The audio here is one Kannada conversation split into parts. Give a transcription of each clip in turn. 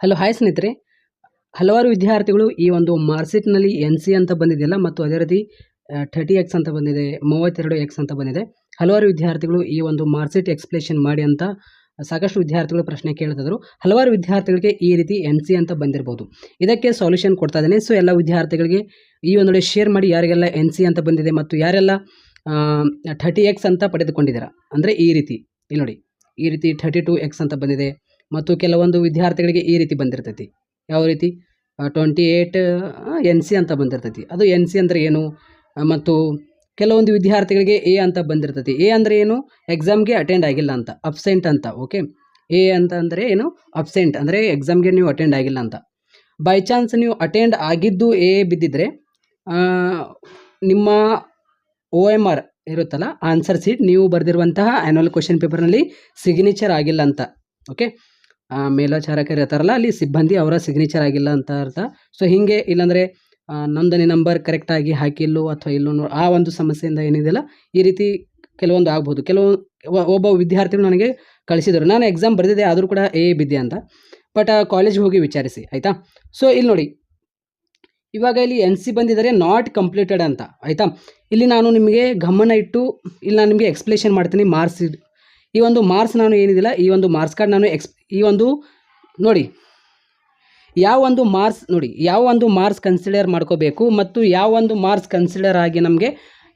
ಹಲೋ, ಹಾಯ್ ಸ್ನೇಹಿತರೆ. ಹಲವಾರು ವಿದ್ಯಾರ್ಥಿಗಳು ಈ ಒಂದು ಮಾರ್ಕ್ಸಿಟ್ನಲ್ಲಿ ಎನ್ ಸಿ ಅಂತ ಬಂದಿದೆಯಲ್ಲ, ಮತ್ತು ಅದೇ ರೀತಿ ಥರ್ಟಿ ಎಕ್ಸ್ ಅಂತ ಬಂದಿದೆ, ಮೂವತ್ತೆರಡು ಎಕ್ಸ್ ಅಂತ ಬಂದಿದೆ. ಹಲವಾರು ವಿದ್ಯಾರ್ಥಿಗಳು ಈ ಒಂದು ಮಾರ್ಕ್ಸಿಟ್ ಎಕ್ಸ್ಪ್ಲೇಷನ್ ಮಾಡಿ ಅಂತ ಸಾಕಷ್ಟು ವಿದ್ಯಾರ್ಥಿಗಳು ಪ್ರಶ್ನೆ ಕೇಳ್ತಿದ್ರು. ಹಲವಾರು ವಿದ್ಯಾರ್ಥಿಗಳಿಗೆ ಈ ರೀತಿ ಎನ್ ಸಿ ಅಂತ ಬಂದಿರ್ಬೋದು. ಇದಕ್ಕೆ ಸೊಲ್ಯೂಷನ್ ಕೊಡ್ತಾ ಇದ್ದೇನೆ. ಸೊ, ಎಲ್ಲ ವಿದ್ಯಾರ್ಥಿಗಳಿಗೆ ಈ ಒಂದು ಶೇರ್ ಮಾಡಿ ಯಾರಿಗೆಲ್ಲ ಎನ್ ಸಿ ಅಂತ ಬಂದಿದೆ ಮತ್ತು ಯಾರೆಲ್ಲ ಥರ್ಟಿ ಎಕ್ಸ್ ಅಂತ ಪಡೆದುಕೊಂಡಿದ್ದೀರಾ? ಅಂದರೆ ಈ ರೀತಿ, ಇಲ್ಲಿ ನೋಡಿ. ಈ ರೀತಿ ಥರ್ಟಿ ಟು ಎಕ್ಸ್ ಅಂತ ಬಂದಿದೆ. ಮತ್ತು ಕೆಲವೊಂದು ವಿದ್ಯಾರ್ಥಿಗಳಿಗೆ ಈ ರೀತಿ ಬಂದಿರ್ತೈತಿ. ಯಾವ ರೀತಿ? ಟ್ವೆಂಟಿ ಏಯ್ಟ್ ಎನ್ ಸಿ ಅಂತ ಬಂದಿರ್ತೈತಿ. ಅದು ಎನ್ ಸಿ ಅಂದರೆ ಏನು? ಮತ್ತು ಕೆಲವೊಂದು ವಿದ್ಯಾರ್ಥಿಗಳಿಗೆ ಎ ಅಂತ ಬಂದಿರ್ತೈತಿ. ಎ ಅಂದರೆ ಏನು? ಎಕ್ಸಾಮ್ಗೆ ಅಟೆಂಡ್ ಆಗಿಲ್ಲ ಅಂತ. ಅಬ್ಸೆಂಟ್ ಅಂತ ಓಕೆ ಎ ಅಂತ ಅಂದರೆ ಏನು? ಅಬ್ಸೆಂಟ್ ಅಂದರೆ ಎಕ್ಸಾಮ್ಗೆ ನೀವು ಅಟೆಂಡ್ ಆಗಿಲ್ಲ ಅಂತ. ಬೈ ಚಾನ್ಸ್ ನೀವು ಅಟೆಂಡ್ ಆಗಿದ್ದು ಎ ಬಿದ್ದಿದ್ರೆ ನಿಮ್ಮ ಒ ಎಂ ಆರ್ ಇರುತ್ತಲ್ಲ ಆನ್ಸರ್ ಸೀಟ್ ನೀವು ಬರೆದಿರುವಂತಹ ಆ್ಯನ್ಯಲ್ ಕ್ವಶನ್ ಪೇಪರ್ನಲ್ಲಿ ಸಿಗ್ನೇಚರ್ ಆಗಿಲ್ಲ ಅಂತ ಓಕೆ ಮೇಲ್ವಿಚಾರಕರು ಇರ್ತಾರಲ್ಲ, ಅಲ್ಲಿ ಸಿಬ್ಬಂದಿ ಅವರ ಸಿಗ್ನೇಚರ್ ಆಗಿಲ್ಲ ಅಂತ ಅರ್ಥ. ಸೊ ಹೀಗೆ ಇಲ್ಲಾಂದರೆ ನೋಂದಣಿ ನಂಬರ್ ಕರೆಕ್ಟಾಗಿ ಹಾಕಿಲ್ಲೋ ಅಥವಾ ಇಲ್ಲೋ ಆ ಒಂದು ಸಮಸ್ಯೆಯಿಂದ ಏನಿದೆಯಲ್ಲ ಈ ರೀತಿ ಕೆಲವೊಂದು ಆಗ್ಬೋದು. ಕೆಲವು, ಒಬ್ಬ ವಿದ್ಯಾರ್ಥಿಗಳು ನನಗೆ ಕಳಿಸಿದರು. ನಾನು ಎಕ್ಸಾಮ್ ಬರೆದಿದ್ದೆ, ಆದರೂ ಕೂಡ ಎ ಬಿದ್ದೆ ಅಂತ. ಬಟ್ ಕಾಲೇಜ್ಗೆ ಹೋಗಿ ವಿಚಾರಿಸಿ, ಆಯಿತಾ? ಸೊ ಇಲ್ಲಿ ನೋಡಿ. ಇವಾಗ ಇಲ್ಲಿ ಎನ್ ಸಿ ಬಂದಿದ್ದಾರೆ ನಾಟ್ ಕಂಪ್ಲೀಟೆಡ್ ಅಂತ, ಆಯಿತಾ? ಇಲ್ಲಿ ನಾನು ನಿಮಗೆ ಗಮನ ಇಟ್ಟು, ಇಲ್ಲಿ ನಾನು ನಿಮಗೆ ಎಕ್ಸ್ಪ್ಲೇಷನ್ ಮಾಡ್ತೀನಿ ಮಾರ್ಕ್ಸ್ ಈ ಒಂದು ಮಾರ್ಕ್ಸ್ ನಾನು ಏನಿದಿಲ್ಲ, ಈ ಒಂದು ಮಾರ್ಕ್ಸ್ ಕಾರ್ಡ್ ನಾನು ಎಕ್ಸ್, ಈ ಒಂದು, ನೋಡಿ. ಯಾವ ಒಂದು ಮಾರ್ಕ್ಸ್, ನೋಡಿ, ಯಾವ ಒಂದು ಮಾರ್ಕ್ಸ್ ಕನ್ಸಿಡರ್ ಮಾಡ್ಕೋಬೇಕು ಮತ್ತು ಯಾವ ಒಂದು ಮಾರ್ಕ್ಸ್ ಕನ್ಸಿಡರ್ ಆಗಿ ನಮಗೆ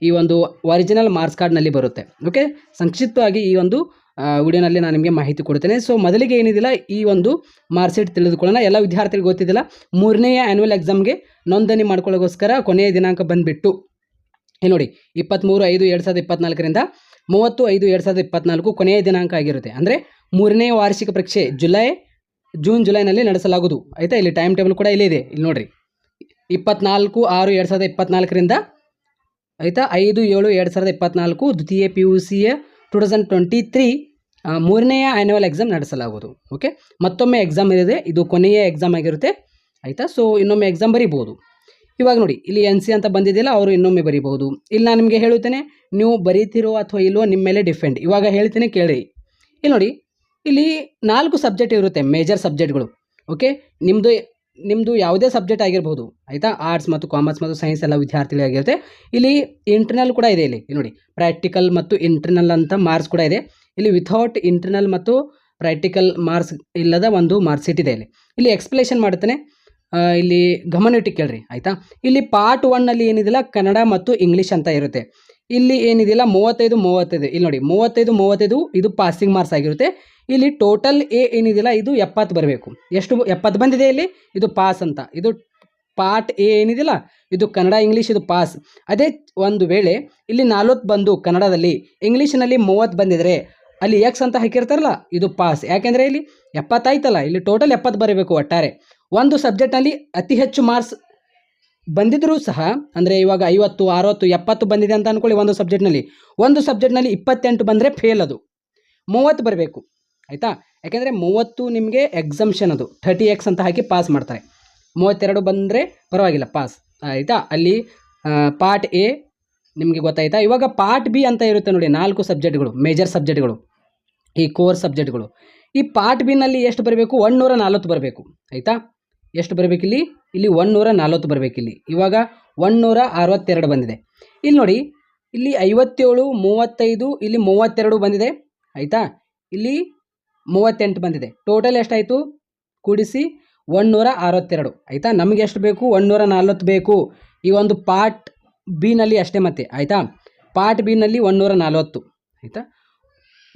ಈ ಒಂದು ಒರಿಜಿನಲ್ ಮಾರ್ಕ್ಸ್ ಕಾರ್ಡ್ನಲ್ಲಿ ಬರುತ್ತೆ. ಓಕೆ ಸಂಕ್ಷಿಪ್ತವಾಗಿ ಈ ಒಂದು ವಿಡಿಯೋನಲ್ಲಿ ನಾನು ನಿಮಗೆ ಮಾಹಿತಿ ಕೊಡ್ತೇನೆ. ಸೊ ಮೊದಲಿಗೆ ಏನಿದಿಲ್ಲ, ಈ ಒಂದು ಮಾರ್ಕ್ಸ್ ಶೀಟ್ ತಿಳಿದುಕೊಳ್ಳೋಣ. ಎಲ್ಲ ವಿದ್ಯಾರ್ಥಿಗಳಿಗೆ ಗೊತ್ತಿದ್ದಿಲ್ಲ ಮೂರನೆಯ ಆ್ಯನ್ಯುವಲ್ ಎಕ್ಸಾಮ್ಗೆ ನೋಂದಣಿ ಮಾಡ್ಕೊಳ್ಳೋಗೋಸ್ಕರ ಕೊನೆಯ ದಿನಾಂಕ ಬಂದುಬಿಟ್ಟು ನೋಡಿ ಇಪ್ಪತ್ತ್ಮೂರು ಐದು ಎರಡು ಸಾವಿರದ ಇಪ್ಪತ್ನಾಲ್ಕರಿಂದ ಮೂವತ್ತು ಐದು ಎರಡು ಸಾವಿರದ ಇಪ್ಪತ್ನಾಲ್ಕು ಕೊನೆಯ ದಿನಾಂಕ ಆಗಿರುತ್ತೆ. ಅಂದರೆ ಮೂರನೇ ವಾರ್ಷಿಕ ಪರೀಕ್ಷೆ ಜುಲೈ, ಜೂನ್, ಜುಲೈನಲ್ಲಿ ನಡೆಸಲಾಗುವುದು. ಆಯಿತಾ? ಇಲ್ಲಿ ಟೈಮ್ ಟೇಬಲ್ ಕೂಡ ಇಲ್ಲಿದೆ ಇಲ್ಲಿ ನೋಡಿರಿ. ಇಪ್ಪತ್ನಾಲ್ಕು ಆರು ಎರಡು ಸಾವಿರದ ಇಪ್ಪತ್ನಾಲ್ಕರಿಂದ, ಆಯಿತಾ? ಐದು ಏಳು ಎರಡು ಸಾವಿರದ ಇಪ್ಪತ್ನಾಲ್ಕು ದ್ವಿತೀಯ ಪಿ ಯು ಸಿಯ ಟು ತೌಸಂಡ್ ಟ್ವೆಂಟಿ ತ್ರೀ ಮೂರನೆಯ ಆ್ಯನ್ಯುವಲ್ ಎಕ್ಸಾಮ್ ನಡೆಸಲಾಗುವುದು. ಓಕೆ ಮತ್ತೊಮ್ಮೆ ಎಕ್ಸಾಮ್ ಇದೆ ಇದು ಕೊನೆಯ ಎಕ್ಸಾಮ್ ಆಗಿರುತ್ತೆ. ಆಯಿತಾ? ಸೊ ಇನ್ನೊಮ್ಮೆ ಎಕ್ಸಾಮ್ ಬರೀಬೋದು ಇವಾಗ ನೋಡಿ, ಇಲ್ಲಿ ಎನ್ ಸಿ ಅಂತ ಬಂದಿದ್ದಿಲ್ಲ ಅವರು ಇನ್ನೊಮ್ಮೆ ಬರೀಬಹುದು. ಇಲ್ಲಿ ನಾನು ನಿಮಗೆ ಹೇಳುತ್ತೇನೆ, ನೀವು ಬರೀತಿರೋ ಅಥವಾ ಇಲ್ಲೋ ನಿಮ್ಮ ಮೇಲೆ ಡಿಫೆಂಡ್. ಇವಾಗ ಹೇಳ್ತೇನೆ, ಕೇಳಿ. ಇಲ್ಲಿ ನೋಡಿ, ಇಲ್ಲಿ ನಾಲ್ಕು ಸಬ್ಜೆಕ್ಟ್ ಇರುತ್ತೆ, ಮೇಜರ್ ಸಬ್ಜೆಕ್ಟ್ಗಳು. ಓಕೆ? ನಿಮ್ಮದು ನಿಮ್ಮದು ಯಾವುದೇ ಸಬ್ಜೆಕ್ಟ್ ಆಗಿರ್ಬೋದು. ಆಯಿತಾ? ಆರ್ಟ್ಸ್ ಮತ್ತು ಕಾಮರ್ಸ್ ಮತ್ತು ಸೈನ್ಸ್ ಎಲ್ಲ ವಿದ್ಯಾರ್ಥಿಗಳಿಗಿರುತ್ತೆ ಇಲ್ಲಿ ಇಂಟರ್ನಲ್ ಕೂಡ ಇದೆ ಇಲ್ಲಿ. ನೋಡಿ ಪ್ರಾಕ್ಟಿಕಲ್ ಮತ್ತು ಇಂಟರ್ನಲ್ ಅಂತ ಮಾರ್ಕ್ಸ್ ಕೂಡ ಇದೆ. ಇಲ್ಲಿ ವಿಥೌಟ್ ಇಂಟರ್ನಲ್ ಮತ್ತು ಪ್ರಾಕ್ಟಿಕಲ್ ಮಾರ್ಕ್ಸ್ ಇಲ್ಲದ ಒಂದು ಮಾರ್ಕ್ಸ್ ಶೀಟ್ ಇದೆ ಇಲ್ಲಿ. ಇಲ್ಲಿ ಎಕ್ಸ್ಪ್ಲೇಷನ್ ಮಾಡ್ತೇನೆ ಇಲ್ಲಿ ಗಮನ ಇಟ್ಟು ಕೇಳ್ರಿ, ಆಯಿತಾ? ಇಲ್ಲಿ ಪಾರ್ಟ್ ಒನ್ನಲ್ಲಿ ಏನಿದಿಲ್ಲ, ಕನ್ನಡ ಮತ್ತು ಇಂಗ್ಲೀಷ್ ಅಂತ ಇರುತ್ತೆ. ಇಲ್ಲಿ ಏನಿದಿಲ್ಲ, ಮೂವತ್ತೈದು ಮೂವತ್ತೈದು. ಇಲ್ಲಿ ನೋಡಿ, ಮೂವತ್ತೈದು ಮೂವತ್ತೈದು, ಇದು ಪಾಸಿಂಗ್ ಮಾರ್ಕ್ಸ್ ಆಗಿರುತ್ತೆ. ಇಲ್ಲಿ ಟೋಟಲ್ ಎ ಏನಿದಿಲ್ಲ, ಇದು ಎಪ್ಪತ್ತು ಬರಬೇಕು. ಎಷ್ಟು ಎಪ್ಪತ್ತು ಬಂದಿದೆ ಇಲ್ಲಿ? ಇದು ಪಾಸ್ ಅಂತ. ಇದು ಪಾರ್ಟ್ ಎ ಏನಿದಿಲ್ಲ, ಇದು ಕನ್ನಡ ಇಂಗ್ಲೀಷ್ ಇದು ಪಾಸ್ ಅದೇ ಒಂದು ವೇಳೆ ಇಲ್ಲಿ ನಲ್ವತ್ತು ಬಂದು ಕನ್ನಡದಲ್ಲಿ ಇಂಗ್ಲೀಷ್ನಲ್ಲಿ ಮೂವತ್ತು ಬಂದಿದ್ರೆ, ಅಲ್ಲಿ ಎಕ್ಸ್ ಅಂತ ಹಾಕಿರ್ತಾರಲ್ಲ, ಇದು ಪಾಸ್ ಯಾಕೆಂದರೆ ಇಲ್ಲಿ ಎಪ್ಪತ್ತಾಯ್ತಲ್ಲ ಇಲ್ಲಿ ಟೋಟಲ್ ಎಪ್ಪತ್ತು ಬರಬೇಕು ಒಟ್ಟಾರೆ. ಒಂದು ಸಬ್ಜೆಕ್ಟ್ನಲ್ಲಿ ಅತಿ ಹೆಚ್ಚು ಮಾರ್ಕ್ಸ್ ಬಂದಿದ್ದರೂ ಸಹ, ಅಂದರೆ ಇವಾಗ ಐವತ್ತು, ಅರವತ್ತು, ಎಪ್ಪತ್ತು ಬಂದಿದೆ ಅಂತ ಅಂದ್ಕೊಳ್ಳಿ ಒಂದು ಸಬ್ಜೆಕ್ಟ್ನಲ್ಲಿ ಒಂದು ಸಬ್ಜೆಕ್ಟ್ನಲ್ಲಿ ಇಪ್ಪತ್ತೆಂಟು ಬಂದರೆ ಫೇಲ್ ಅದು. ಮೂವತ್ತು ಬರಬೇಕು, ಆಯಿತಾ? ಯಾಕೆಂದರೆ ಮೂವತ್ತು ನಿಮಗೆ ಎಕ್ಸಮ್ಷನ್ ಅದು. ಥರ್ಟಿ ಎಕ್ಸ್ ಅಂತ ಹಾಕಿ ಪಾಸ್ ಮಾಡ್ತಾರೆ. ಮೂವತ್ತೆರಡು ಬಂದರೆ ಪರವಾಗಿಲ್ಲ ಪಾಸ್ ಆಯಿತಾ? ಅಲ್ಲಿ ಪಾರ್ಟ್ ಎ ನಿಮಗೆ ಗೊತ್ತಾಯ್ತಾ? ಇವಾಗ ಪಾರ್ಟ್ ಬಿ ಅಂತ ಇರುತ್ತೆ ನೋಡಿ, ನಾಲ್ಕು ಸಬ್ಜೆಕ್ಟ್ಗಳು ಮೇಜರ್ ಸಬ್ಜೆಕ್ಟ್ಗಳು ಈ ಕೋರ್ ಸಬ್ಜೆಕ್ಟ್ಗಳು ಈ ಪಾರ್ಟ್ ಬಿನಲ್ಲಿ ಎಷ್ಟು ಬರಬೇಕು? ಒನ್ನೂರ ನಲ್ವತ್ತು ಬರಬೇಕು, ಆಯಿತಾ? ಎಷ್ಟು ಬರಬೇಕಿಲ್ಲಿ? ಇಲ್ಲಿ ಒನ್ನೂರ ನಲ್ವತ್ತು ಬರಬೇಕಿಲ್ಲಿ. ಇವಾಗ ಒನ್ನೂರ ಅರವತ್ತೆರಡು ಬಂದಿದೆ. ಇಲ್ಲಿ ನೋಡಿ, ಇಲ್ಲಿ ಐವತ್ತೇಳು, ಮೂವತ್ತೈದು, ಇಲ್ಲಿ ಮೂವತ್ತೆರಡು ಬಂದಿದೆ. ಆಯಿತಾ? ಇಲ್ಲಿ ಮೂವತ್ತೆಂಟು ಬಂದಿದೆ. ಟೋಟಲ್ ಎಷ್ಟಾಯಿತು? ಕೂಡಿಸಿ ಒನ್ನೂರ ಅರವತ್ತೆರಡು. ಆಯಿತಾ? ನಮಗೆ ಎಷ್ಟು ಬೇಕು? ಒನ್ನೂರ ನಲ್ವತ್ತು ಬೇಕು. ಈ ಒಂದು ಪಾರ್ಟ್ ಬಿನಲ್ಲಿ ಅಷ್ಟೇ ಮತ್ತೆ. ಆಯಿತಾ? ಪಾರ್ಟ್ ಬಿನಲ್ಲಿ ಒನ್ನೂರ ನಲವತ್ತು. ಆಯಿತಾ?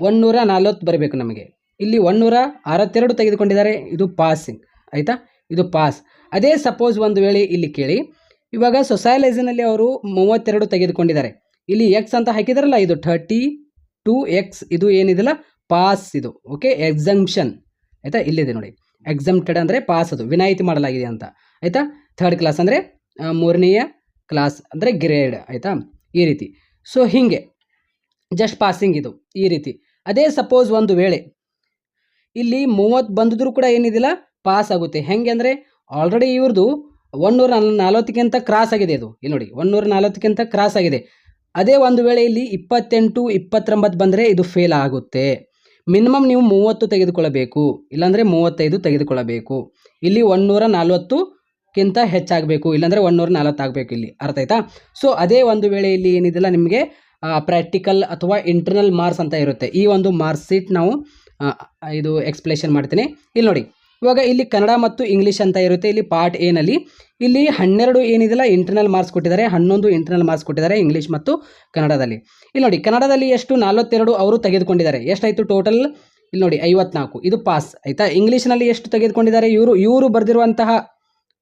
ಒನ್ನೂರ ನಲ್ವತ್ತು ಬರಬೇಕು ನಮಗೆ. ಇಲ್ಲಿ ಒನ್ನೂರ ಅರವತ್ತೆರಡು ತೆಗೆದುಕೊಂಡಿದ್ದಾರೆ. ಇದು ಪಾಸಿಂಗ್ ಆಯಿತಾ? ಇದು ಪಾಸ್ ಅದೇ ಸಪೋಸ್ ಒಂದು ವೇಳೆ ಇಲ್ಲಿ ಕೇಳಿ, ಇವಾಗ ಸೊಸೈಲೈಸಿನಲ್ಲಿ ಅವರು ಮೂವತ್ತೆರಡು ತೆಗೆದುಕೊಂಡಿದ್ದಾರೆ. ಇಲ್ಲಿ ಎಕ್ಸ್ ಅಂತ ಹಾಕಿದಾರಲ್ಲ, ಇದು ಥರ್ಟಿ ಟು ಎಕ್ಸ್ ಇದು ಏನಿದೆಲ್ಲ? ಪಾಸ್ ಇದು. ಓಕೆ ಎಕ್ಸಂಪ್ಷನ್ ಆಯಿತಾ? ಇಲ್ಲಿದೆ ನೋಡಿ. ಎಕ್ಸಂಪ್ಟೆಡ್ ಅಂದರೆ ಪಾಸ್ ಅದು. ವಿನಾಯಿತಿ ಮಾಡಲಾಗಿದೆ ಅಂತ. ಆಯಿತಾ? ಥರ್ಡ್ ಕ್ಲಾಸ್ ಅಂದರೆ ಮೂರನೆಯ ಕ್ಲಾಸ್ ಅಂದರೆ ಗ್ರೇಡ್ ಆಯಿತಾ? ಈ ರೀತಿ. ಸೊ ಹೀಗೆ. ಜಸ್ಟ್ ಪಾಸಿಂಗ್ ಇದು. ಈ ರೀತಿ. ಅದೇ ಸಪೋಸ್ ಒಂದು ವೇಳೆ, ಇಲ್ಲಿ ಮೂವತ್ತು ಬಂದಿದ್ರು ಕೂಡ ಏನಿದಿಲ್ಲ? ಪಾಸ್ ಆಗುತ್ತೆ. ಹೆಂಗೆ ಅಂದರೆ ಆಲ್ರೆಡಿ ಇವ್ರದ್ದು ಒನ್ನೂರ ನಲ್ವತ್ತಕ್ಕಿಂತ ಕ್ರಾಸ್ ಆಗಿದೆ ಇದು ಇಲ್ಲಿ ನೋಡಿ ಒನ್ನೂರ ನಲ್ವತ್ತಕ್ಕಿಂತ ಕ್ರಾಸ್ ಆಗಿದೆ. ಅದೇ ಒಂದು ವೇಳೆ ಇಲ್ಲಿ ಇಪ್ಪತ್ತೆಂಟು, ಇಪ್ಪತ್ತೊಂಬತ್ತು ಬಂದರೆ ಇದು ಫೇಲ್ ಆಗುತ್ತೆ. ಮಿನಿಮಮ್ ನೀವು ಮೂವತ್ತು ತೆಗೆದುಕೊಳ್ಳಬೇಕು. ಇಲ್ಲಾಂದರೆ ಮೂವತ್ತೈದು ತೆಗೆದುಕೊಳ್ಳಬೇಕು. ಇಲ್ಲಿ ಒಂದೂರ ನಲ್ವತ್ತುಕ್ಕಿಂತ ಹೆಚ್ಚಾಗಬೇಕು. ಇಲ್ಲಾಂದರೆ ಒಂದೂರ ನಲ್ವತ್ತು ಆಗಬೇಕು ಇಲ್ಲಿ. ಅರ್ಥ ಆಯ್ತಾ? ಸೊ ಅದೇ ಒಂದು ವೇಳೆ ಇಲ್ಲಿ ಏನಿದೆಲ್ಲ ನಿಮಗೆ ಪ್ರಾಕ್ಟಿಕಲ್ ಅಥವಾ ಇಂಟರ್ನಲ್ ಮಾರ್ಕ್ಸ್ ಅಂತ ಇರುತ್ತೆ. ಈ ಒಂದು ಮಾರ್ಕ್ಸ್ ಶೀಟ್ ನಾವು ಇದು ಎಕ್ಸ್ಪ್ಲೇಷನ್ ಮಾಡ್ತೀನಿ. ಇಲ್ಲಿ ನೋಡಿ ಇವಾಗ ಇಲ್ಲಿ ಕನ್ನಡ ಮತ್ತು ಇಂಗ್ಲೀಷ್ ಅಂತ ಇರುತ್ತೆ. ಇಲ್ಲಿ ಪಾರ್ಟ್ ಏನಲ್ಲಿ ಇಲ್ಲಿ ಹನ್ನೆರಡು ಏನಿದೆಲ್ಲ ಇಂಟರ್ನಲ್ ಮಾರ್ಕ್ಸ್ ಕೊಟ್ಟಿದ್ದಾರೆ. ಹನ್ನೊಂದು ಇಂಟರ್ನಲ್ ಮಾರ್ಕ್ಸ್ ಕೊಟ್ಟಿದ್ದಾರೆ ಇಂಗ್ಲೀಷ್ ಮತ್ತು ಕನ್ನಡದಲ್ಲಿ. ಇಲ್ಲಿ ನೋಡಿ, ಕನ್ನಡದಲ್ಲಿ ಎಷ್ಟು? ನಲವತ್ತೆರಡು ಅವರು ತೆಗೆದುಕೊಂಡಿದ್ದಾರೆ. ಎಷ್ಟಾಯಿತು ಟೋಟಲ್ ಇಲ್ಲಿ ನೋಡಿ, ಐವತ್ನಾಲ್ಕು. ಇದು ಪಾಸ್ ಆಯಿತಾ? ಇಂಗ್ಲೀಷ್ನಲ್ಲಿ ಎಷ್ಟು ತೆಗೆದುಕೊಂಡಿದ್ದಾರೆ ಇವರು? ಇವರು ಬರೆದಿರುವಂತಹ,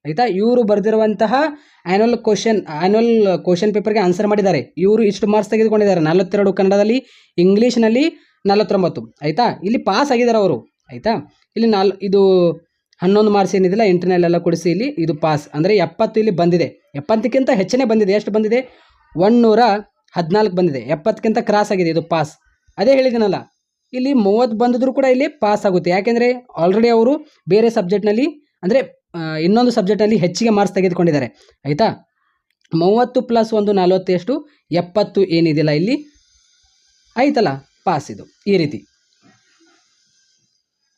ಆಯಿತಾ? ಇವರು ಬರೆದಿರುವಂತಹ ಆ್ಯನುವಲ್ ಕ್ವಶನ್ ಆ್ಯನುವಲ್ ಕ್ವಶನ್ ಪೇಪರ್ಗೆ ಆನ್ಸರ್ ಮಾಡಿದ್ದಾರೆ. ಇವರು ಇಷ್ಟು ಮಾರ್ಕ್ಸ್ ತೆಗೆದುಕೊಂಡಿದ್ದಾರೆ. ನಲವತ್ತೆರಡು ಕನ್ನಡದಲ್ಲಿ ಇಂಗ್ಲೀಷ್ನಲ್ಲಿ ನಲವತ್ತೊಂಬತ್ತು. ಆಯಿತಾ? ಇಲ್ಲಿ ಪಾಸ್ ಆಗಿದ್ದಾರೆ ಅವರು. ಆಯಿತಾ? ಇಲ್ಲಿ ನಾಲ್, ಇದು ಹನ್ನೊಂದು ಮಾರ್ಕ್ಸ್ ಏನಿದೆಲ್ಲ ಇಂಟರ್ನಲ್ ಎಲ್ಲ ಕೊಡಿಸಿ ಇಲ್ಲಿ ಇದು ಪಾಸ್ ಅಂದರೆ ಎಪ್ಪತ್ತು ಇಲ್ಲಿ ಬಂದಿದೆ. ಎಪ್ಪತ್ತಕ್ಕಿಂತ ಹೆಚ್ಚನೇ ಬಂದಿದೆ. ಎಷ್ಟು ಬಂದಿದೆ? ಒನ್ನೂರ ಹದಿನಾಲ್ಕು ಬಂದಿದೆ. ಎಪ್ಪತ್ತಕ್ಕಿಂತ ಕ್ರಾಸ್ ಆಗಿದೆ ಇದು ಪಾಸ್ ಅದೇ ಹೇಳಿದ್ದೀನಲ್ಲ ಇಲ್ಲಿ ಮೂವತ್ತು ಬಂದಿದ್ರು ಕೂಡ ಇಲ್ಲಿ ಪಾಸ್ ಆಗುತ್ತೆ. ಯಾಕೆಂದರೆ ಆಲ್ರೆಡಿ ಅವರು ಬೇರೆ ಸಬ್ಜೆಕ್ಟ್ನಲ್ಲಿ ಅಂದರೆ ಇನ್ನೊಂದು ಸಬ್ಜೆಕ್ಟಲ್ಲಿ ಹೆಚ್ಚಿಗೆ ಮಾರ್ಕ್ಸ್ ತೆಗೆದುಕೊಂಡಿದ್ದಾರೆ. ಆಯಿತಾ? ಮೂವತ್ತು ಪ್ಲಸ್ ಒಂದು ನಲವತ್ತೆಷ್ಟು, ಎಪ್ಪತ್ತು ಏನಿದೆಯಲ್ಲ ಇಲ್ಲಿ? ಆಯ್ತಲ್ಲ ಪಾಸ್ ಇದು. ಈ ರೀತಿ.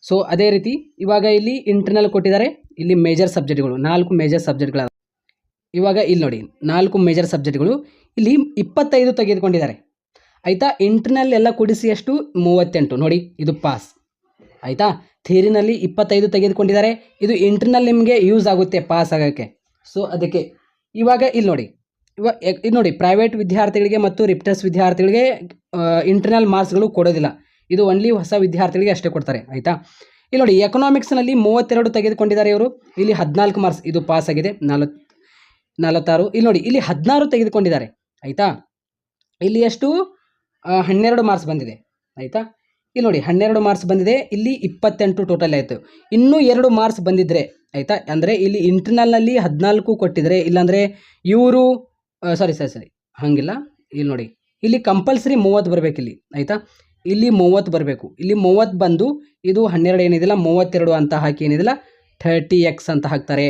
ಸೊ ಅದೇ ರೀತಿ ಇವಾಗ ಇಲ್ಲಿ ಇಂಟರ್ನಲ್ ಕೊಟ್ಟಿದ್ದಾರೆ. ಇಲ್ಲಿ ಮೇಜರ್ ಸಬ್ಜೆಕ್ಟ್ಗಳು ನಾಲ್ಕು ಮೇಜರ್ ಸಬ್ಜೆಕ್ಟ್ಗಳ ಇವಾಗ ಇಲ್ಲಿ ನೋಡಿ, ನಾಲ್ಕು ಮೇಜರ್ ಸಬ್ಜೆಕ್ಟ್ಗಳು ಇಲ್ಲಿ ಇಪ್ಪತ್ತೈದು ತೆಗೆದುಕೊಂಡಿದ್ದಾರೆ. ಆಯಿತಾ? ಇಂಟರ್ನಲ್ ಎಲ್ಲ ಕೂಡಿಸಿ ಅಷ್ಟು ಮೂವತ್ತೆಂಟು. ನೋಡಿ, ಇದು ಪಾಸ್ ಆಯಿತಾ? ಥಿಯರಿನಲ್ಲಿ ಇಪ್ಪತ್ತೈದು ತೆಗೆದುಕೊಂಡಿದ್ದಾರೆ. ಇದು ಇಂಟರ್ನಲ್ ನಿಮಗೆ ಯೂಸ್ ಆಗುತ್ತೆ ಪಾಸ್ ಆಗೋಕ್ಕೆ. ಸೊ ಅದಕ್ಕೆ ಇವಾಗ ಇಲ್ಲಿ ನೋಡಿ ಇವಾಗ ಇದು ನೋಡಿ ಪ್ರೈವೇಟ್ ವಿದ್ಯಾರ್ಥಿಗಳಿಗೆ ಮತ್ತು ರಿಪ್ಟರ್ಸ್ ವಿದ್ಯಾರ್ಥಿಗಳಿಗೆ ಇಂಟರ್ನಲ್ ಮಾರ್ಕ್ಸ್ಗಳು ಕೊಡೋದಿಲ್ಲ. ಇದು ಓನ್ಲಿ ಹೊಸ ವಿದ್ಯಾರ್ಥಿಗಳಿಗೆ ಅಷ್ಟೇ ಕೊಡ್ತಾರೆ, ಆಯಿತಾ? ಇಲ್ಲಿ ನೋಡಿ ಎಕನಾಮಿಕ್ಸ್ನಲ್ಲಿ ಮೂವತ್ತೆರಡು ತೆಗೆದುಕೊಂಡಿದ್ದಾರೆ ಇವರು. ಇಲ್ಲಿ ಹದಿನಾಲ್ಕು ಮಾರ್ಕ್ಸ್ ಇದು ಪಾಸ್ ಆಗಿದೆ. ನಲವತ್ತು ನಲವತ್ತಾರು. ಇಲ್ಲಿ ನೋಡಿ, ಇಲ್ಲಿ ಹದಿನಾರು ತೆಗೆದುಕೊಂಡಿದ್ದಾರೆ, ಆಯಿತಾ? ಇಲ್ಲಿ ಎಷ್ಟು? ಹನ್ನೆರಡು ಮಾರ್ಕ್ಸ್ ಬಂದಿದೆ, ಆಯಿತಾ? ಇಲ್ಲಿ ನೋಡಿ, ಹನ್ನೆರಡು ಮಾರ್ಕ್ಸ್ ಬಂದಿದೆ, ಇಲ್ಲಿ ಇಪ್ಪತ್ತೆಂಟು ಟೋಟಲ್ ಆಯಿತು. ಇನ್ನೂ ಎರಡು ಮಾರ್ಕ್ಸ್ ಬಂದಿದ್ದರೆ ಆಯಿತಾ? ಅಂದರೆ ಇಲ್ಲಿ ಇಂಟರ್ನಲ್ನಲ್ಲಿ ಹದಿನಾಲ್ಕು ಕೊಟ್ಟಿದ್ರೆ, ಇಲ್ಲಾಂದರೆ ಇವರು ಸಾರಿ ಸರಿ ಸರಿ ಹಾಗಿಲ್ಲ. ಇಲ್ಲಿ ನೋಡಿ, ಇಲ್ಲಿ ಕಂಪಲ್ಸರಿ ಮೂವತ್ತು ಬರಬೇಕು ಇಲ್ಲಿ ಆಯಿತಾ? ಇಲ್ಲಿ ಮೂವತ್ತು ಬರಬೇಕು. ಇಲ್ಲಿ ಮೂವತ್ತು ಬಂದು ಇದು ಹನ್ನೆರಡು ಏನಿದಿಲ್ಲ ಮೂವತ್ತೆರಡು ಅಂತ ಹಾಕಿ ಏನಿದಿಲ್ಲ ಥರ್ಟಿ ಎಕ್ಸ್ ಅಂತ ಹಾಕ್ತಾರೆ.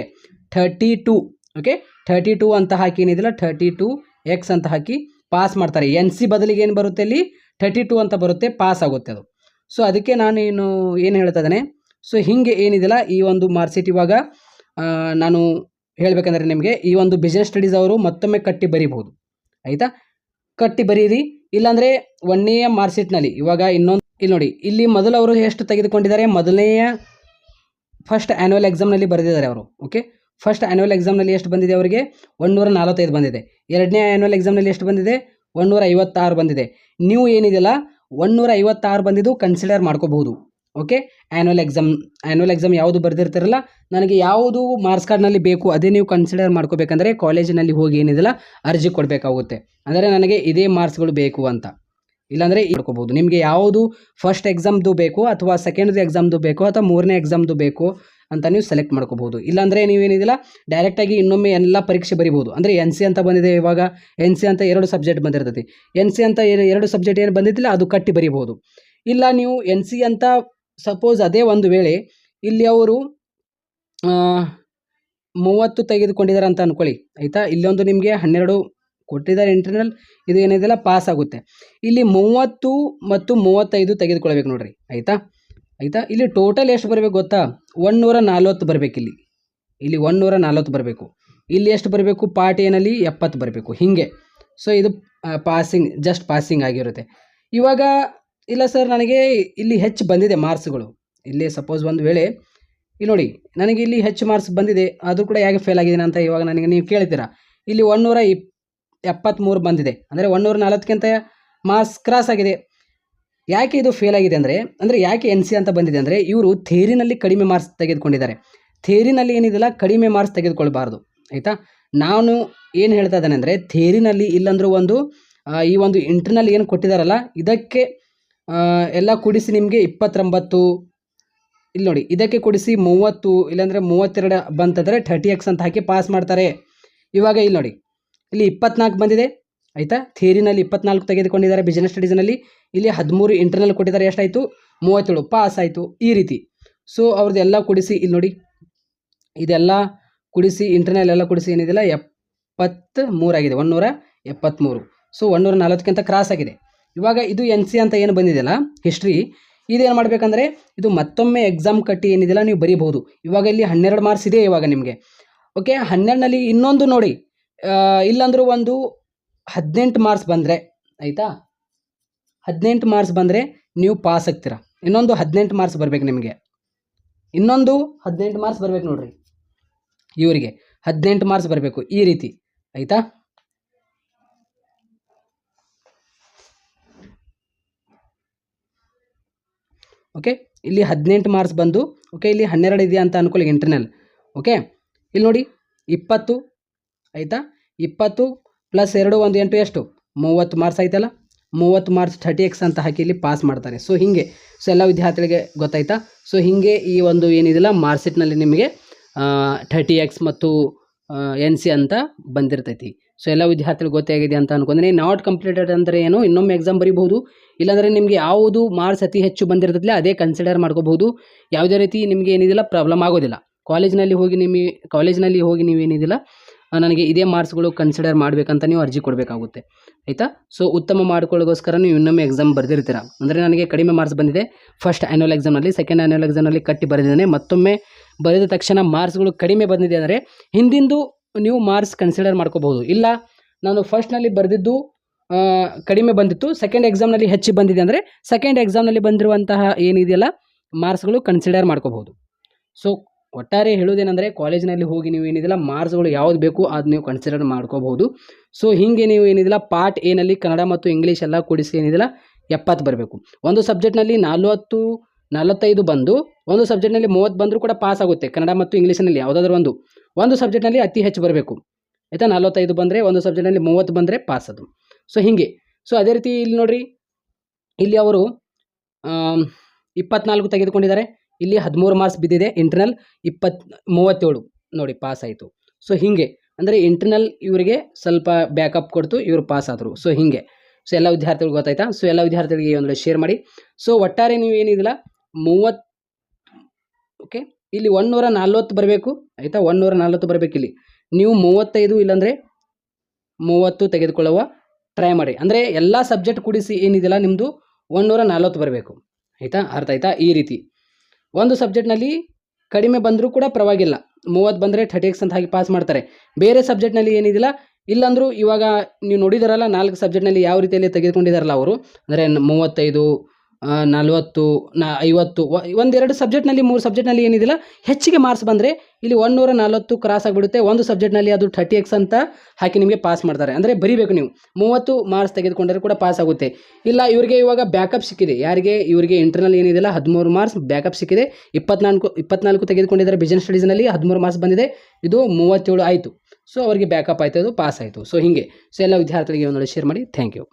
Thirty two okay thirty two ಅಂತ ಹಾಕಿ ಏನಿದಿಲ್ಲ ಥರ್ಟಿ ಟೂ ಎಕ್ಸ್ ಅಂತ ಹಾಕಿ ಪಾಸ್ ಮಾಡ್ತಾರೆ. ಎನ್ ಸಿ ಬದಲಿಗೆ ಏನು ಬರುತ್ತೆ ಇಲ್ಲಿ? ಥರ್ಟಿ ಟು ಅಂತ ಬರುತ್ತೆ ಪಾಸ್ ಆಗುತ್ತೆ ಅದು. ಸೊ ಅದಕ್ಕೆ ನಾನು ಏನು ಏನು ಹೇಳ್ತಾ ಇದ್ದೇನೆ? ಸೊ ಹೀಗೆ ಏನಿದಿಲ್ಲ ಈ ಒಂದು ಮಾರ್ಸಿಟ್ ಇವಾಗ ನಾನು ಹೇಳಬೇಕಂದ್ರೆ ನಿಮಗೆ ಈ ಒಂದು ಬಿಸ್ನೆಸ್ ಸ್ಟಡೀಸ್ ಅವರು ಮತ್ತೊಮ್ಮೆ ಕಟ್ಟಿ ಬರಿಬೋದು ಆಯಿತಾ? ಕಟ್ಟಿ ಬರೀರಿ. ಇಲ್ಲಾಂದರೆ ಒಂದನೆಯ ಮಾರ್ಕ್ಸೀಟ್ನಲ್ಲಿ ಇವಾಗ ಇನ್ನೊಂದು ಇಲ್ಲಿ ನೋಡಿ, ಇಲ್ಲಿ ಮೊದಲು ಅವರು ಎಷ್ಟು ತೆಗೆದುಕೊಂಡಿದ್ದಾರೆ? ಮೊದಲನೆಯ ಫಸ್ಟ್ ಆ್ಯನ್ಯುವಲ್ ಎಕ್ಸಾಮ್ನಲ್ಲಿ ಬರೆದಿದ್ದಾರೆ ಅವರು ಓಕೆ ಫಸ್ಟ್ ಆ್ಯನ್ಯುವಲ್ ಎಕ್ಸಾಮ್ನಲ್ಲಿ ಎಷ್ಟು ಬಂದಿದೆ ಅವರಿಗೆ? ಒಂದೂರ ನಲವತ್ತೈದು ಬಂದಿದೆ. ಎರಡನೇ ಆ್ಯನ್ಯುವಲ್ ಎಕ್ಸಾಮ್ನಲ್ಲಿ ಎಷ್ಟು ಬಂದಿದೆ? ಒಂದೂರ ಐವತ್ತಾರು ಬಂದಿದೆ. ನೀವು ಏನಿದೆಯಲ್ಲ, ಒಂದೂರ ಐವತ್ತಾರು ಬಂದಿದ್ದು ಕನ್ಸಿಡರ್ ಮಾಡ್ಕೋಬಹುದು. Okay annual exam annual exam ಯಾವುದು ಬರೆದಿರ್ತಾರಲ್ಲ, ನನಗೆ ಯಾವುದು ಮಾರ್ಕ್ಸ್ ಕಾರ್ಡ್ನಲ್ಲಿ ಬೇಕು, ಅದೇ ನೀವು ಕನ್ಸಿಡರ್ ಮಾಡ್ಕೋಬೇಕಂದ್ರೆ ಕಾಲೇಜಿನಲ್ಲಿ ಹೋಗಿ ಏನಿದೆಯಲ್ಲ, ಅರ್ಜಿ ಕೊಡಬೇಕಾಗುತ್ತೆ. ಅಂದರೆ ನನಗೆ ಇದೇ ಮಾರ್ಕ್ಸ್ಗಳು ಬೇಕು ಅಂತ. ಇಲ್ಲಾಂದರೆ ಮಾಡ್ಕೋಬೋದು. ನಿಮಗೆ ಯಾವುದು ಫಸ್ಟ್ ಎಕ್ಸಾಮ್ದು ಬೇಕು, ಅಥವಾ ಸೆಕೆಂಡ್ದು ಎಕ್ಸಾಮ್ದು ಬೇಕು, ಅಥವಾ ಮೂರನೇ ಎಕ್ಸಾಮ್ದು ಬೇಕು ಅಂತ ನೀವು ಸೆಲೆಕ್ಟ್ ಮಾಡ್ಕೋಬೋದು. ಇಲ್ಲಾಂದರೆ ನೀವೇನಿದಿಲ್ಲ ಡೈರೆಕ್ಟಾಗಿ ಇನ್ನೊಮ್ಮೆ ಎಲ್ಲ ಪರೀಕ್ಷೆ ಬರಿಬೋದು. ಅಂದರೆ ಎನ್ ಸಿ ಅಂತ ಬಂದಿದೆ ಇವಾಗ. ಎನ್ ಸಿ ಅಂತ ಎರಡು ಸಬ್ಜೆಕ್ಟ್ ಬಂದಿರ್ತೈತಿ ಎನ್ ಸಿ ಅಂತ ಎರಡು ಸಬ್ಜೆಕ್ಟ್ ಏನು ಬಂದಿದ್ದಿಲ್ಲ, ಅದು ಕಟ್ಟಿ ಬರಿಬೋದು. ಇಲ್ಲ ನೀವು ಎನ್ ಸಿ ಅಂತ ಸಪೋಸ್ ಅದೇ ಒಂದು ವೇಳೆ ಇಲ್ಲಿ ಅವರು ಮೂವತ್ತು ತೆಗೆದುಕೊಂಡಿದ್ದಾರೆ ಅಂತ ಅಂದ್ಕೊಳ್ಳಿ ಆಯಿತಾ? ಇಲ್ಲೊಂದು ನಿಮಗೆ ಹನ್ನೆರಡು ಕೊಟ್ಟಿದ್ದಾರೆ ಇಂಟರ್ನಲ್ ಇದು ಏನಿದೆಲ್ಲ ಪಾಸ್ ಆಗುತ್ತೆ. ಇಲ್ಲಿ ಮೂವತ್ತು ಮತ್ತು ಮೂವತ್ತೈದು ತೆಗೆದುಕೊಳ್ಬೇಕು ನೋಡ್ರಿ. ಆಯಿತಾ? ಆಯಿತಾ? ಇಲ್ಲಿ ಟೋಟಲ್ ಎಷ್ಟು ಬರಬೇಕು ಗೊತ್ತಾ? ಒನ್ನೂರ ನಲ್ವತ್ತು ಬರಬೇಕು ಇಲ್ಲಿ. ಇಲ್ಲಿ ಒನ್ನೂರ ನಲ್ವತ್ತು ಬರಬೇಕು. ಇಲ್ಲಿ ಎಷ್ಟು ಬರಬೇಕು? ಪಾರ್ಟ್ ಏನಲ್ಲಿ ಎಪ್ಪತ್ತು ಬರಬೇಕು. ಹೀಗೆ. ಸೊ ಇದು ಪಾಸಿಂಗ್ ಜಸ್ಟ್ ಪಾಸಿಂಗ್ ಆಗಿರುತ್ತೆ. ಇವಾಗ ಇಲ್ಲ ಸರ್ ನನಗೆ ಇಲ್ಲಿ ಹೆಚ್ಚು ಬಂದಿದೆ ಮಾರ್ಕ್ಸ್ಗಳು ಇಲ್ಲಿ ಸಪೋಸ್ ಒಂದು ವೇಳೆ ಇಲ್ಲಿ ನೋಡಿ, ನನಗೆ ಇಲ್ಲಿ ಹೆಚ್ಚು ಮಾರ್ಕ್ಸ್ ಬಂದಿದೆ ಅದು ಕೂಡ ಹೇಗೆ ಫೇಲ್ ಆಗಿದ್ದೀನಿ ಅಂತ ಇವಾಗ ನನಗೆ ನೀವು ಕೇಳ್ತೀರಾ? ಇಲ್ಲಿ ಒನ್ನೂರ ಇಪ್ ಎಪ್ಪತ್ತ್ಮೂರು ಬಂದಿದೆ. ಅಂದರೆ ಒನ್ನೂರ ನಲವತ್ತಕ್ಕಿಂತ ಮಾರ್ಕ್ಸ್ ಕ್ರಾಸ್ ಆಗಿದೆ. ಯಾಕೆ ಇದು ಫೇಲ್ ಆಗಿದೆ ಅಂದರೆ ಅಂದರೆ ಯಾಕೆ ಎನ್ ಸಿ ಅಂತ ಬಂದಿದೆ ಅಂದರೆ, ಇವರು ಥೇರಿನಲ್ಲಿ ಕಡಿಮೆ ಮಾರ್ಕ್ಸ್ ತೆಗೆದುಕೊಂಡಿದ್ದಾರೆ. ಥೇರಿನಲ್ಲಿ ಏನಿದೆಯಲ್ಲ, ಕಡಿಮೆ ಮಾರ್ಕ್ಸ್ ತೆಗೆದುಕೊಳ್ಬಾರ್ದು. ಆಯಿತಾ? ನಾನು ಏನು ಹೇಳ್ತಾ ಇದ್ದೇನೆ ಅಂದರೆ ಥೇರಿನಲ್ಲಿ ಇಲ್ಲಂದ್ರೂ ಒಂದು ಈ ಒಂದು ಇಂಟರ್ನಲ್ ಏನು ಕೊಟ್ಟಿದ್ದಾರಲ್ಲ, ಇದಕ್ಕೆ ಎಲ್ಲ ಕೂಡಿಸಿ ನಿಮಗೆ ಇಪ್ಪತ್ತೊಂಬತ್ತು. ಇಲ್ಲಿ ನೋಡಿ, ಇದಕ್ಕೆ ಕೂಡಿಸಿ ಮೂವತ್ತು, ಇಲ್ಲಾಂದರೆ ಮೂವತ್ತೆರಡು ಬಂತಂದರೆ ಥರ್ಟಿ ಎಕ್ಸ್ ಅಂತ ಹಾಕಿ ಪಾಸ್ ಮಾಡ್ತಾರೆ. ಇವಾಗ ಇಲ್ಲಿ ನೋಡಿ, ಇಲ್ಲಿ ಇಪ್ಪತ್ನಾಲ್ಕು ಬಂದಿದೆ. ಆಯಿತಾ? ಥಿಯರಿನಲ್ಲಿ ಇಪ್ಪತ್ನಾಲ್ಕು ತೆಗೆದುಕೊಂಡಿದ್ದಾರೆ ಬಿಸ್ನೆಸ್ ಸ್ಟಡೀಸ್ನಲ್ಲಿ ಇಲ್ಲಿ ಹದಿಮೂರು ಇಂಟರ್ನಲ್ ಕೊಟ್ಟಿದ್ದಾರೆ, ಎಷ್ಟಾಯಿತು? ಮೂವತ್ತೇಳು ಪಾಸ್ ಆಯಿತು, ಈ ರೀತಿ. ಸೊ ಅವ್ರದ್ದೆಲ್ಲ ಕೂಡಿಸಿ ಇಲ್ಲಿ ನೋಡಿ, ಇದೆಲ್ಲ ಕೂಡಿಸಿ ಇಂಟರ್ನಲ್ ಎಲ್ಲ ಕೂಡಿಸಿ ಏನಿದೆಯಲ್ಲ? ಎಪ್ಪತ್ತ್ಮೂರಾಗಿದೆ ಒನ್ನೂರ ಎಪ್ಪತ್ತ್ಮೂರು ಸೊ ಒನ್ನೂರ ನಲ್ವತ್ತಕ್ಕಿಂತ ಕ್ರಾಸ್ ಆಗಿದೆ. ಇವಾಗ ಇದು ಎನ್ ಸಿ ಅಂತ ಏನು ಬಂದಿದೆಯಲ್ಲ? ಹಿಸ್ಟ್ರಿ ಇದೇನು ಮಾಡಬೇಕಂದ್ರೆ ಇದು ಮತ್ತೊಮ್ಮೆ ಎಕ್ಸಾಮ್ ಕಟ್ಟಿ ಏನಿದೆಯಲ್ಲ ನೀವು ಬರೀಬಹುದು. ಇವಾಗ ಇಲ್ಲಿ ಹನ್ನೆರಡು ಮಾರ್ಕ್ಸ್ ಇದೆ ಇವಾಗ ನಿಮಗೆ. ಓಕೆ ಹನ್ನೆರಡನಲ್ಲಿ ಇನ್ನೊಂದು ನೋಡಿ. ಇಲ್ಲಾಂದ್ರೂ ಒಂದು ಹದಿನೆಂಟು ಮಾರ್ಕ್ಸ್ ಬಂದರೆ, ಆಯಿತಾ? ಹದಿನೆಂಟು ಮಾರ್ಕ್ಸ್ ಬಂದರೆ ನೀವು ಪಾಸ್ ಆಗ್ತೀರಾ. ಇನ್ನೊಂದು ಹದಿನೆಂಟು ಮಾರ್ಕ್ಸ್ ಬರಬೇಕು ನಿಮಗೆ. ಇನ್ನೊಂದು ಹದಿನೆಂಟು ಮಾರ್ಕ್ಸ್ ಬರಬೇಕು ನೋಡ್ರಿ. ಇವರಿಗೆ ಹದಿನೆಂಟು ಮಾರ್ಕ್ಸ್ ಬರಬೇಕು ಈ ರೀತಿ, ಆಯಿತಾ? ಓಕೆ ಇಲ್ಲಿ ಹದಿನೆಂಟು ಮಾರ್ಕ್ಸ್ ಬಂದು ಓಕೆ ಇಲ್ಲಿ ಹನ್ನೆರಡು ಇದೆಯಾ ಅಂತ ಅನ್ಕೊಳ್ಳಿ ಇಂಟರ್ನಲ್ ಓಕೆ ಇಲ್ಲಿ ನೋಡಿ, ಇಪ್ಪತ್ತು, ಆಯಿತಾ? ಇಪ್ಪತ್ತು ಪ್ಲಸ್ ಎರಡು ಒಂದು ಎಂಟು ಎಷ್ಟು? ಮೂವತ್ತು ಮಾರ್ಕ್ಸ್ ಆಯ್ತಲ್ಲ? ಮೂವತ್ತು ಮಾರ್ಕ್ಸ್ ಥರ್ಟಿ ಎಕ್ಸ್ ಅಂತ ಹಾಕಿ ಇಲ್ಲಿ ಪಾಸ್ ಮಾಡ್ತಾರೆ. ಸೊ ಹೀಗೆ. ಸೊ ಎಲ್ಲ ವಿದ್ಯಾರ್ಥಿಗಳಿಗೆ ಗೊತ್ತಾಯ್ತಾ? ಸೊ ಹೀಗೆ ಈ ಒಂದು ಏನಿದಿಲ್ಲ ಮಾರ್ಕ್ಸಿಟ್ನಲ್ಲಿ ನಿಮಗೆ ಥರ್ಟಿ ಎಕ್ಸ್ ಮತ್ತು ಎನ್ ಸಿ ಅಂತ ಬಂದಿರ್ತೈತಿ. ಸೊ ಎಲ್ಲ ವಿದ್ಯಾರ್ಥಿಗಳು ಗೊತ್ತಾಗಿದೆ ಅಂತ ಅನ್ಕೊಂಡ್ರೆ ನಾಟ್ ಕಂಪ್ಲೀಟೆಡ್ ಅಂದರೆ ಏನು? ಇನ್ನೊಮ್ಮೆ ಎಕ್ಸಾಮ್ ಬರಿಬಹುದು. ಇಲ್ಲಾಂದರೆ ನಿಮಗೆ ಯಾವುದು ಮಾರ್ಕ್ಸ್ ಅತಿ ಹೆಚ್ಚು ಬಂದಿರ್ತೈತಿಲ್ಲ ಅದೇ ಕನ್ಸಿಡರ್ ಮಾಡ್ಕೋಬಹುದು. ಯಾವುದೇ ರೀತಿ ನಿಮಗೆ ಏನಿದಿಲ್ಲ ಪ್ರಾಬ್ಲಮ್ ಆಗೋದಿಲ್ಲ. ಕಾಲೇಜ್ನಲ್ಲಿ ಹೋಗಿ ನಿಮಗೆ ಕಾಲೇಜ್ನಲ್ಲಿ ಹೋಗಿ ನೀವು ಏನಿದಿಲ್ಲ ಆ, ನನಗೆ ಇದೇ ಮಾರ್ಕ್ಸ್ಗಳು ಕನ್ಸಿಡರ್ ಮಾಡಬೇಕಂತ ನೀವು ಅರ್ಜಿ ಕೊಡಬೇಕಾಗುತ್ತೆ. ಆಯಿತಾ? ಸೊ ಉತ್ತಮ ಮಾಡ್ಕೊಳ್ಳೋಗೋಸ್ಕರ ನೀವು ಇನ್ನೊಮ್ಮೆ ಎಕ್ಸಾಮ್ ಬರೆದಿರ್ತೀರ? ಅಂದರೆ ನನಗೆ ಕಡಿಮೆ ಮಾರ್ಕ್ಸ್ ಬಂದಿದೆ. ಫಸ್ಟ್ ಆ್ಯನ್ಯುವಲ್ ಎಕ್ಸಾಮ್ನಲ್ಲಿ ಸೆಕೆಂಡ್ ಆ್ಯನ್ಯುವಲ್ ಎಕ್ಸಾಮ್ನಲ್ಲಿ ಕಟ್ಟಿ ಬರೆದಿದ್ದೇನೆ. ಮತ್ತೊಮ್ಮೆ ಬರೆದ ತಕ್ಷಣ ಮಾರ್ಕ್ಸ್ಗಳು ಕಡಿಮೆ ಬಂದಿದೆ ಅಂದರೆ ಹಿಂದಿಂದು ನೀವು ಮಾರ್ಕ್ಸ್ ಕನ್ಸಿಡರ್ ಮಾಡ್ಕೋಬಹುದು. ಇಲ್ಲ, ನಾನು ಫಸ್ಟ್ನಲ್ಲಿ ಬರೆದಿದ್ದು ಕಡಿಮೆ ಬಂದಿತ್ತು ಸೆಕೆಂಡ್ ಎಕ್ಸಾಮ್ನಲ್ಲಿ ಹೆಚ್ಚು ಬಂದಿದೆ ಅಂದರೆ ಸೆಕೆಂಡ್ ಎಕ್ಸಾಮ್ನಲ್ಲಿ ಬಂದಿರುವಂತಹ ಏನಿದೆಯಲ್ಲ, ಮಾರ್ಕ್ಸ್ಗಳು ಕನ್ಸಿಡರ್ ಮಾಡ್ಕೋಬಹುದು. ಸೊ ಒಟ್ಟಾರೆ ಹೇಳೋದೇನೆಂದರೆ ಕಾಲೇಜಿನಲ್ಲಿ ಹೋಗಿ ನೀವು ಏನಿದಿಲ್ಲ ಮಾರ್ಕ್ಸ್ಗಳು ಯಾವ್ದು ಬೇಕು ಅದು ನೀವು ಕನ್ಸಿಡರ್ ಮಾಡ್ಕೋಬಹುದು. ಸೊ ಹೀಗೆ ನೀವು ಏನಿದಿಲ್ಲ ಪಾರ್ಟ್ ಏನಲ್ಲಿ ಕನ್ನಡ ಮತ್ತು ಇಂಗ್ಲೀಷ್ ಎಲ್ಲ ಕೂಡಿಸಿ ಏನಿದಿಲ್ಲ ಎಪ್ಪತ್ತು ಬರಬೇಕು. ಒಂದು ಸಬ್ಜೆಕ್ಟ್ನಲ್ಲಿ ನಲ್ವತ್ತು ನಲವತ್ತೈದು ಬಂದು, ಒಂದು ಸಬ್ಜೆಕ್ಟ್ನಲ್ಲಿ ಮೂವತ್ತು ಬಂದರೂ ಕೂಡ ಪಾಸ್ ಆಗುತ್ತೆ, ಕನ್ನಡ ಮತ್ತು ಇಂಗ್ಲೀಷ್ನಲ್ಲಿ ಯಾವುದಾದ್ರೂ ಒಂದು. ಒಂದು ಸಬ್ಜೆಕ್ಟ್ನಲ್ಲಿ ಅತಿ ಹೆಚ್ಚು ಬರಬೇಕು. ಆಯಿತಾ? ನಲವತ್ತೈದು ಬಂದರೆ, ಒಂದು ಸಬ್ಜೆಕ್ಟ್ನಲ್ಲಿ ಮೂವತ್ತು ಬಂದರೆ ಪಾಸ್ ಅದು. ಸೊ ಹೀಗೆ. ಸೊ ಅದೇ ರೀತಿ ಇಲ್ಲಿ ನೋಡಿರಿ, ಇಲ್ಲಿ ಅವರು ಇಪ್ಪತ್ನಾಲ್ಕು ತೆಗೆದುಕೊಂಡಿದ್ದಾರೆ. ಇಲ್ಲಿ ಹದಿಮೂರು ಮಾರ್ಕ್ಸ್ ಬಿದ್ದಿದೆ ಇಂಟರ್ನಲ್ ಇಪ್ಪತ್, ಮೂವತ್ತೇಳು. ನೋಡಿ ಪಾಸ್ ಆಯಿತು. ಸೊ ಹೀಗೆ. ಅಂದರೆ ಇಂಟರ್ನಲ್ ಇವರಿಗೆ ಸ್ವಲ್ಪ ಬ್ಯಾಕಪ್ ಕೊಡ್ತು, ಇವರು ಪಾಸ್ ಆದರು. ಸೊ ಹೀಗೆ. ಸೊ ಎಲ್ಲ ವಿದ್ಯಾರ್ಥಿಗಳು ಗೊತ್ತಾಯ್ತಾ? ಸೊ ಎಲ್ಲ ವಿದ್ಯಾರ್ಥಿಗಳಿಗೆ ಒಂದು ಶೇರ್ ಮಾಡಿ. ಸೊ ಒಟ್ಟಾರೆ ನೀವು ಏನಿದಿಲ್ಲ ಮೂವತ್ತು ಓಕೆ ಇಲ್ಲಿ ಒನ್ನೂರ ನಲ್ವತ್ತು ಬರಬೇಕು, ಆಯಿತಾ? ಒನ್ನೂರ ನಲ್ವತ್ತು ಬರಬೇಕು ಇಲ್ಲಿ. ನೀವು ಮೂವತ್ತೈದು ಇಲ್ಲಾಂದರೆ ಮೂವತ್ತು ತೆಗೆದುಕೊಳ್ಳುವ ಟ್ರೈ ಮಾಡಿ. ಅಂದರೆ ಎಲ್ಲ ಸಬ್ಜೆಕ್ಟ್ ಕೂಡಿಸಿ ಏನಿದೆಯಲ್ಲ ನಿಮ್ಮದು ಒನ್ನೂರ ನಲ್ವತ್ತು ಬರಬೇಕು. ಆಯಿತಾ? ಅರ್ಥ ಆಯಿತಾ? ಈ ರೀತಿ. ಒಂದು ಸಬ್ಜೆಕ್ಟ್ನಲ್ಲಿ ಕಡಿಮೆ ಬಂದರೂ ಕೂಡ ಪರವಾಗಿಲ್ಲ. ಮೂವತ್ತು ಬಂದರೆ ಥರ್ಟಿ ಎಕ್ಸ್ ಅಂತ ಹಾಕಿ ಪಾಸ್ ಮಾಡ್ತಾರೆ. ಬೇರೆ ಸಬ್ಜೆಕ್ಟ್ನಲ್ಲಿ ಏನಿದಿಲ್ಲ, ಇಲ್ಲಾಂದರೂ ಇವಾಗ ನೀವು ನೋಡಿದಾರಲ್ಲ, ನಾಲ್ಕು ಸಬ್ಜೆಕ್ಟ್ನಲ್ಲಿ ಯಾವ ರೀತಿಯಲ್ಲಿ ತೆಗೆದುಕೊಂಡಿದ್ದಾರಲ್ಲ ಅವರು. ಅಂದರೆ ಮೂವತ್ತೈದು ನಲವತ್ತು, ನಾ, ಐವತ್ತು ಒಂದೆರಡು ಸಬ್ಜೆಕ್ಟ್ನಲ್ಲಿ, ಮೂರು ಸಬ್ಜೆಕ್ಟ್ನಲ್ಲಿ ಏನಿದಿಲ್ಲ, ಹೆಚ್ಚಿಗೆ ಮಾರ್ಕ್ಸ್ ಬಂದರೆ ಇಲ್ಲಿ ಒನ್ನೂರ ನಲ್ವತ್ತು ಕ್ರಾಸ್ ಆಗಿಬಿಡುತ್ತೆ. ಒಂದು ಸಬ್ಜೆಕ್ಟ್ನಲ್ಲಿ ಅದು ಥರ್ಟಿ ಎಕ್ಸ್ ಅಂತ ಹಾಕಿ ನಿಮಗೆ ಪಾಸ್ ಮಾಡ್ತಾರೆ. ಅಂದರೆ ಬರೀಬೇಕು ನೀವು. ಮೂವತ್ತು ಮಾರ್ಕ್ಸ್ ತೆಗೆದುಕೊಂಡರೆ ಕೂಡ ಪಾಸ್ ಆಗುತ್ತೆ. ಇಲ್ಲ, ಇವರಿಗೆ ಇವಾಗ ಬ್ಯಾಕಪ್ ಸಿಕ್ಕಿದೆ. ಯಾರಿಗೆ? ಇವರಿಗೆ ಇಂಟರ್ನಲ್ ಏನಿದೆಯಲ್ಲ ಹದಿಮೂರು ಮಾರ್ಕ್ಸ್ ಬ್ಯಾಕಪ್ ಸಿಕ್ಕಿದೆ. ಇಪ್ಪತ್ನಾಲ್ಕು ಇಪ್ಪತ್ನಾಲ್ಕು ತೆಗೆದುಕೊಂಡಿದ್ದಾರೆ ಬಿಸ್ನೆಸ್ ಸ್ಟಡೀಸ್ನಲ್ಲಿ ಹದಿಮೂರು ಮಾರ್ಕ್ಸ್ ಬಂದಿದೆ. ಇದು ಮೂವತ್ತೇಳು ಆಯಿತು. ಸೊ ಅವರಿಗೆ ಬ್ಯಾಕಪ್ ಆಯಿತು, ಅದು ಪಾಸ್ ಆಯಿತು. ಸೊ ಹೀಗೆ. ಸೊ ಎಲ್ಲ ವಿದ್ಯಾರ್ಥಿಗಳಿಗೆ ಒಂದೊಳ್ಳೆ ಶೇರ್ ಮಾಡಿ. Thank you